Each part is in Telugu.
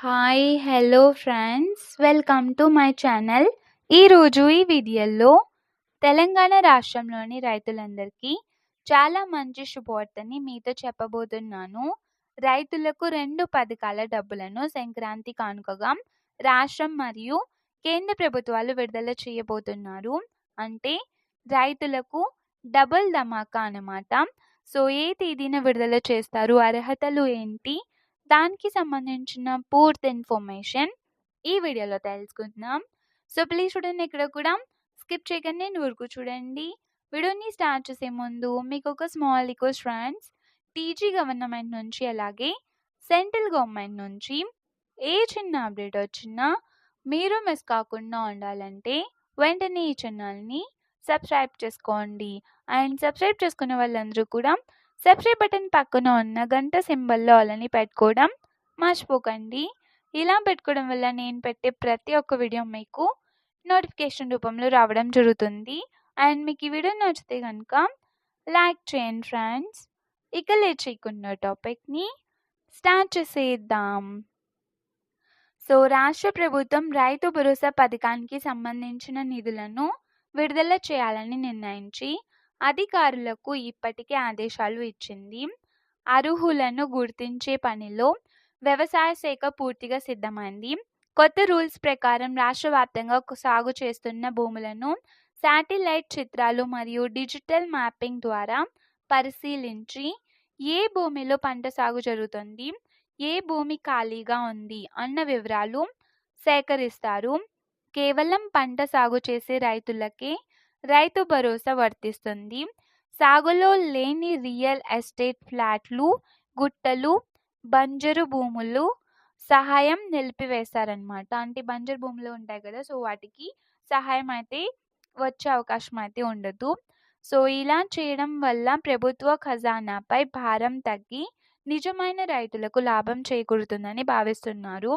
Hi hello friends welcome to my channel ఈరోజు ఈ వీడియోలో తెలంగాణ రాష్ట్రంలోని రైతులందరికీ చాలా మంచి శుభవార్తని మీతో చెప్పబోతున్నాను. రైతులకు రెండు పథకాల డబ్బులను సంక్రాంతి కానుకగా రాష్ట్రం మరియు కేంద్ర ప్రభుత్వాలు విడుదల చేయబోతున్నారు. అంటే రైతులకు డబుల్ ధమాకా అన్నమాట. సో ఏ తేదీన విడుదల చేస్తారు? అర్హతలు ఏంటి? దానికి సంబంధించిన పూర్తి ఇన్ఫర్మేషన్ ఈ వీడియోలో తెలుసుకుంటున్నాం సో ప్లీజ్ చూడండి ఇక్కడ కూడా. స్కిప్ చేయకండి నేను వరకు చూడండి. వీడియోని స్టార్ట్ చేసే ముందు మీకు ఒక small request friends TG government నుంచి అలాగే సెంట్రల్ గవర్నమెంట్ నుంచి ఏ చిన్న అప్డేట్ వచ్చినా మీరు మిస్ కాకుండా ఉండాలంటే వెంటనే ఈ ఛానల్ని సబ్స్క్రైబ్ చేసుకోండి. అండ్ సబ్స్క్రైబ్ చేసుకున్న వాళ్ళందరూ కూడా సబ్స్క్రైబ్ బటన్ పక్కన ఉన్న గంట సింబల్లో అలాని పెట్టుకోవడం మర్చిపోకండి. ఇలా పెట్టుకోవడం వల్ల నేను పెట్టే ప్రతి ఒక్క వీడియో మీకు నోటిఫికేషన్ రూపంలో రావడం జరుగుతుంది. అండ్ మీకు ఈ వీడియో నచ్చితే కనుక లైక్ చేయండి ఫ్రెండ్స్. ఇక లేట్ చేయకుండా టాపిక్ని స్టార్ట్ చేసేద్దాం. సో రాష్ట్ర ప్రభుత్వం రైతు భరోసా పథకానికి సంబంధించిన నిధులను విడుదల చేయాలని నిర్ణయించి అధికారులకు ఇప్పటికే ఆదేశాలు ఇచ్చింది. అర్హులను గుర్తించే పనిలో వ్యవసాయ శాఖ పూర్తిగా సిద్ధమైంది. కొత్త రూల్స్ ప్రకారం రాష్ట్ర వ్యాప్తంగా సాగు చేస్తున్న భూములను శాటిలైట్ చిత్రాలు మరియు డిజిటల్ మ్యాపింగ్ ద్వారా పరిశీలించి ఏ భూమిలో పంట సాగు జరుగుతుంది ఏ భూమి ఖాళీగా ఉంది అన్న వివరాలు సేకరిస్తారు. కేవలం పంట సాగు చేసే రైతులకే రైతు భరోసా వర్తిస్తుంది. సాగులో లేని రియల్ ఎస్టేట్ ఫ్లాట్లు గుట్టలు బంజరు భూములు సహాయం నిలిపివేశారనమాట అంటే బంజరు భూములు ఉంటాయి కదా సో వాటికి సహాయం అయితే వచ్చే అవకాశం అయితే ఉండదు. సో ఇలా చేయడం వల్ల ప్రభుత్వ ఖజానాపై భారం తగ్గి నిజమైన రైతులకు లాభం చేకూరుతుందని భావిస్తున్నారు.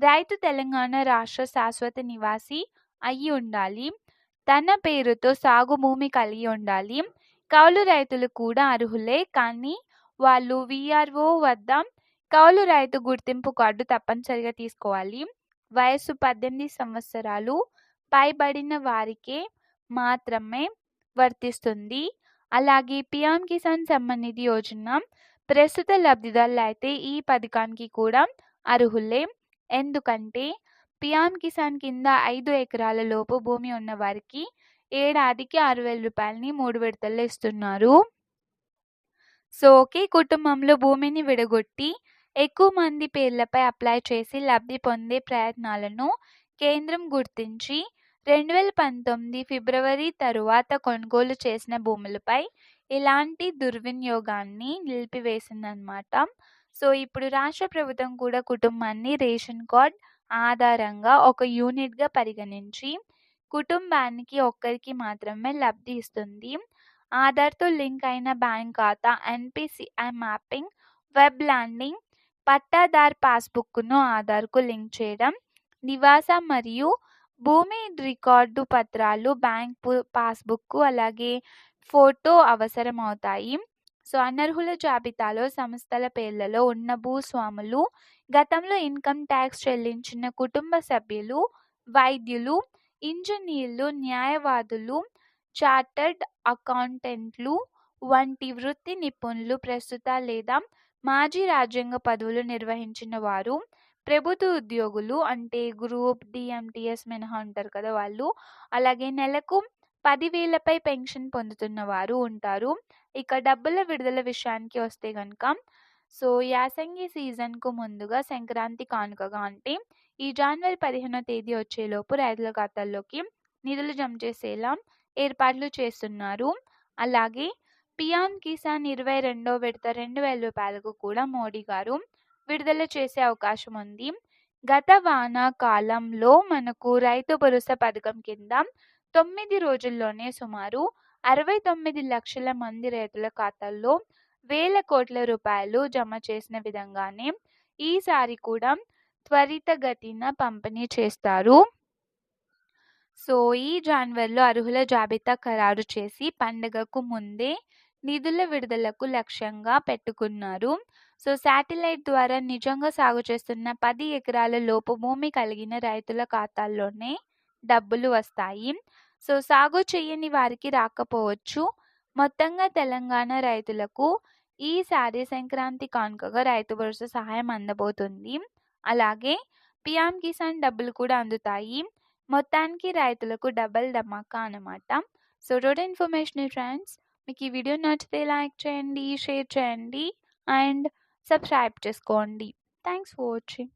రైతు తెలంగాణ రాష్ట్ర శాశ్వత నివాసి అయి ఉండాలి. తన పేరుతో సాగు భూమి కలిగి ఉండాలి. కౌలు రైతులు కూడా అర్హులే కానీ వాళ్ళు విఆర్ఓ వద్ద కౌలు రైతు గుర్తింపు కార్డు తప్పనిసరిగా తీసుకోవాలి. వయసు పద్దెనిమిది సంవత్సరాలు పైబడిన వారికే మాత్రమే వర్తిస్తుంది. అలాగే పిఎం కిసాన్ సమ్మాన్ నిధి యోజన ప్రస్తుత లబ్ధిదారులు అయితే ఈ పథకానికి కూడా అర్హులే. ఎందుకంటే పిఎం కిసాన్ కింద ఐదు ఎకరాల లోపు భూమి ఉన్న వారికి ఏడాదికి ఆరు వేల రూపాయలని మూడు విడతల్లో ఇస్తున్నారు. సో ఒకే కుటుంబంలో భూమిని విడగొట్టి ఎక్కువ మంది పేర్లపై అప్లై చేసి లబ్ధి పొందే ప్రయత్నాలను కేంద్రం గుర్తించి రెండు వేల పంతొమ్మిది ఫిబ్రవరి తరువాత కొనుగోలు చేసిన భూములపై ఇలాంటి దుర్వినియోగాన్ని నిలిపివేసిందనమాట సో ఇప్పుడు రాష్ట్ర ప్రభుత్వం కూడా కుటుంబాన్ని రేషన్ కార్డ్ ఆధారంగా ఒక యూనిట్గా పరిగణించి కుటుంబానికి ఒక్కరికి మాత్రమే లబ్ధి ఇస్తుంది. ఆధార్తో లింక్ అయిన బ్యాంక్ ఖాతా NPCI mapping web landing pattadar పాస్బుక్ను ఆధార్కు లింక్ చేయడం నివాస మరియు భూమి రికార్డు పత్రాలు బ్యాంక్ పాస్బుక్ అలాగే ఫోటో అవసరం అవుతాయి సో అనర్హుల జాబితాలో సంస్థల పేర్లలో ఉన్న భూస్వాములు గతంలో ఇన్కమ్ ట్యాక్స్ చెల్లించిన కుటుంబ సభ్యులు వైద్యులు ఇంజనీర్లు న్యాయవాదులు చార్టర్డ్ అకౌంటెంట్లు వంటి వృత్తి నిపుణులు ప్రస్తుత లేదా మాజీ రాజ్యాంగ పదవులు నిర్వహించిన వారు ప్రభుత్వ ఉద్యోగులు అంటే గ్రూప్ డిఎంటిఎస్ మినహా ఉంటారు కదా వాళ్ళు. అలాగే నెలకు పదివేలపై పెన్షన్ పొందుతున్న వారు ఉంటారు. ఇక డబ్బుల విడుదల విషయానికి వస్తే కనుక సో యాసంగి సీజన్కు ముందుగా సంక్రాంతి కానుకగా అంటే ఈ జనవరి పదిహేనో తేదీ వచ్చేలోపు రైతుల ఖాతాల్లోకి నిధులు జమ చేసేలా ఏర్పాట్లు చేస్తున్నారు. అలాగే పియాన్ కిసాన్ ఇరవై రెండో విడత రెండు వేల రూపాయలకు కూడా మోడీ గారు విడుదల చేసే అవకాశం ఉంది. గత వానాకాలంలో మనకు రైతు భరోసా పథకం కింద తొమ్మిది రోజుల్లోనే సుమారు అరవై తొమ్మిది లక్షల మంది రైతుల ఖాతాల్లో వేల కోట్ల రూపాయలు జమ చేసిన విధంగానే ఈసారి కూడా త్వరితగతిన పంపిణీ చేస్తారు. సో ఈ జనవరిలో అర్హుల జాబితా ఖరారు చేసి పండగకు ముందే నిధుల విడుదలకు లక్ష్యంగా పెట్టుకున్నారు. సో శాటిలైట్ ద్వారా నిజంగా సాగు చేస్తున్న పది ఎకరాల లోపు భూమి కలిగిన రైతుల ఖాతాల్లోనే డబ్బులు వస్తాయి. సో సాగు చేయని వారికి రాకపోవచ్చు. మొత్తంగా తెలంగాణ రైతులకు ఈసారి సంక్రాంతి కానుకగా రైతు భరోసా సహాయం అందబోతుంది. అలాగే పిఎం కిసాన్ డబ్బులు కూడా అందుతాయి. మొత్తానికి రైతులకు డబల్ ధమాకా అన్నమాట. సో రోడ్ ఇన్ఫర్మేషన్ ఫ్రెండ్స్ మీకు ఈ వీడియో నచ్చితే లైక్ చేయండి షేర్ చేయండి అండ్ సబ్స్క్రైబ్ చేసుకోండి. Thanks for watching.